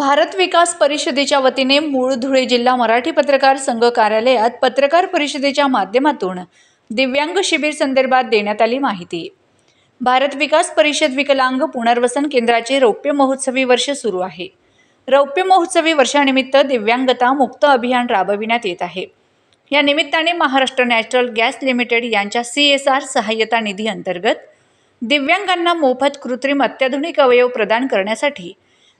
भारत विकास परिषदेच्या वतीने मूळ धुळे जिल्हा मराठी पत्रकार संघ कार्यालयात पत्रकार परिषदेच्या माध्यमातून दिव्यांग शिबिर संदर्भात देण्यात आली माहिती. भारत विकास परिषद विकलांग पुनर्वसन केंद्राचे रौप्य महोत्सवी वर्ष सुरू आहे. रौप्य महोत्सवी वर्षानिमित्त दिव्यांगता मुक्त अभियान राबविण्यात येत आहे. या निमित्ताने महाराष्ट्र नॅचरल गॅस लिमिटेड यांच्या सी एस आर सहाय्यता निधी अंतर्गत दिव्यांगांना मोफत कृत्रिम अत्याधुनिक अवयव प्रदान करण्यासाठी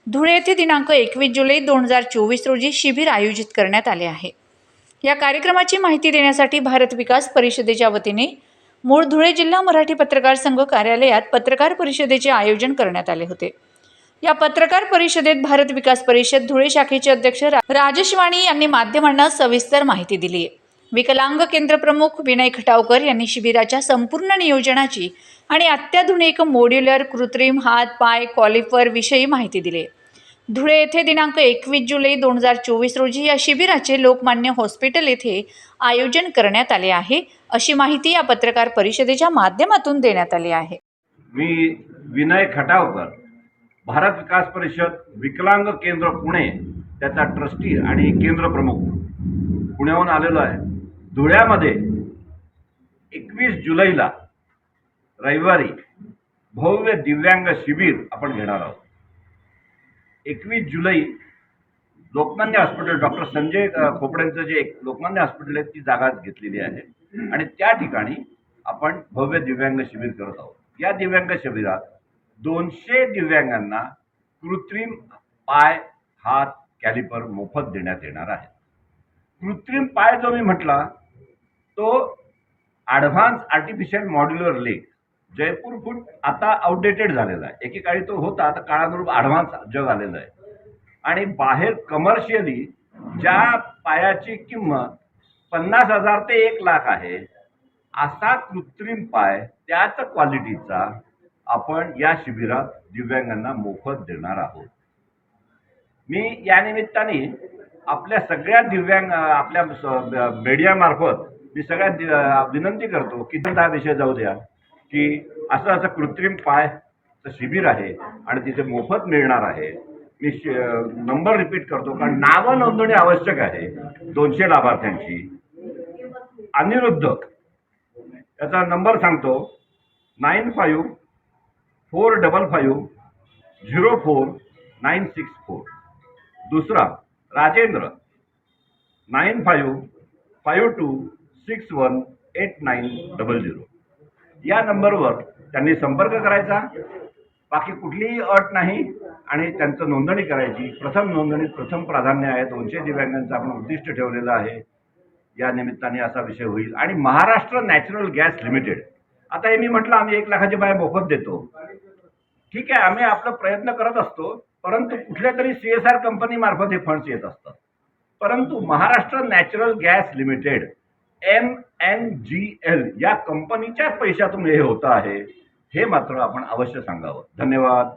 धुळे येथे दिनांक एकवीस जुलै दोन हजार चोवीस रोजी शिबिर आयोजित करण्यात आले आहे. या कार्यक्रमाची माहिती देण्यासाठी भारत विकास परिषदेच्या वतीने मूळ धुळे जिल्हा मराठी पत्रकार संघ कार्यालयात पत्रकार परिषदेचे आयोजन करण्यात आले होते. या पत्रकार परिषदेत भारत विकास परिषद धुळे शाखेचे अध्यक्ष राजेश वाणी यांनी माध्यमांना सविस्तर माहिती दिली आहे विकलांग केंद्र प्रमुख विनय खटावकर यांनी शिबिराच्या संपूर्ण नियोजनाची आणि अत्याधुनिक मॉड्युलर कृत्रिम हात पाय कॉलिफर विषयी माहिती दिली. धुळे येथे दिनांक एकवीस जुलै दोन हजार चोवीस रोजी या शिबिराचे लोकमान्य हॉस्पिटल येथे आयोजन करण्यात आले आहे अशी माहिती या पत्रकार परिषदेच्या माध्यमातून देण्यात आली आहे. मी विनय खटावकर भारत विकास परिषद विकलांग केंद्र पुणे त्याचा ट्रस्टी आणि केंद्र प्रमुख पुण्याहून आलेलो आहे. धुळ्यामध्ये एकवीस जुलैला रविवारी भव्य दिव्यांग शिबिर आपण घेणार आहोत. एकवीस जुलै लोकमान्य हॉस्पिटल डॉक्टर संजय खोपड्यांचं जे एक लोकमान्य हॉस्पिटल आहे ती जागा घेतलेली आहे. आणि त्या ठिकाणी आपण भव्य दिव्यांग शिबिर करत आहोत. या दिव्यांग शिबिरात दोनशे दिव्यांगांना कृत्रिम पाय हात कॅलिपर मोफत देण्यात येणार आहे. कृत्रिम पाय जो मी म्हटला तो advance artificial modular lake Jaipur food आता आउटडेटेड झालेला आहे. एकेकाळी तो होता आता काळानुरूप ॲडव्हान्स जग आलेलं आहे. आणि बाहेर कमर्शियली ज्या पायाची किंमत पन्नास हजार ते एक लाख आहे असा कृत्रिम पाय त्याच क्वालिटीचा आपण या शिबिरात दिव्यांगांना मोफत देणार आहोत. मी या निमित्ताने आपल्या सगळ्या दिव्यांग आपल्या मीडियामार्फत मी सगळ्यात दि- विनंती करतो की हा विषय जाऊ द्या की असं असं कृत्रिम पायचं शिबिर आहे आणि तिथे मोफत मिळणार आहे. मी श- नंबर रिपीट करतो कारण नावं नोंदणी आवश्यक आहे दोनशे लाभार्थ्यांची. अनिरुद्ध याचा नंबर सांगतो nine five four double five zero four nine six four. दुसरा Rajendra nine five five two six one eight nine double zero. या नंबरवर त्यांनी संपर्क करायचा. बाकी कुठलीही अट नाही आणि त्यांचं नोंदणी करायची. प्रथम नोंदणी प्रथम प्राधान्य आहे. दोनशे दिव्यांगांचं आपण उद्दिष्ट ठेवलेलं आहे. या निमित्ताने असा विषय होईल. आणि महाराष्ट्र नॅचरल गॅस लिमिटेड. आता हे मी म्हटलं आम्ही एक लाखाची बाय मोफत देतो. ठीक आहे आम्ही आपला प्रयत्न करत असतो. परंतु कुठल्या तरी सी एस आर कंपनीमार्फत हे फंड्स येत असतात. परंतु Maharashtra natural gas limited M N G L या कंपनीच्या पैशातून हे होतं आहे. हे मात्र आपण अवश्य सांगावं. धन्यवाद.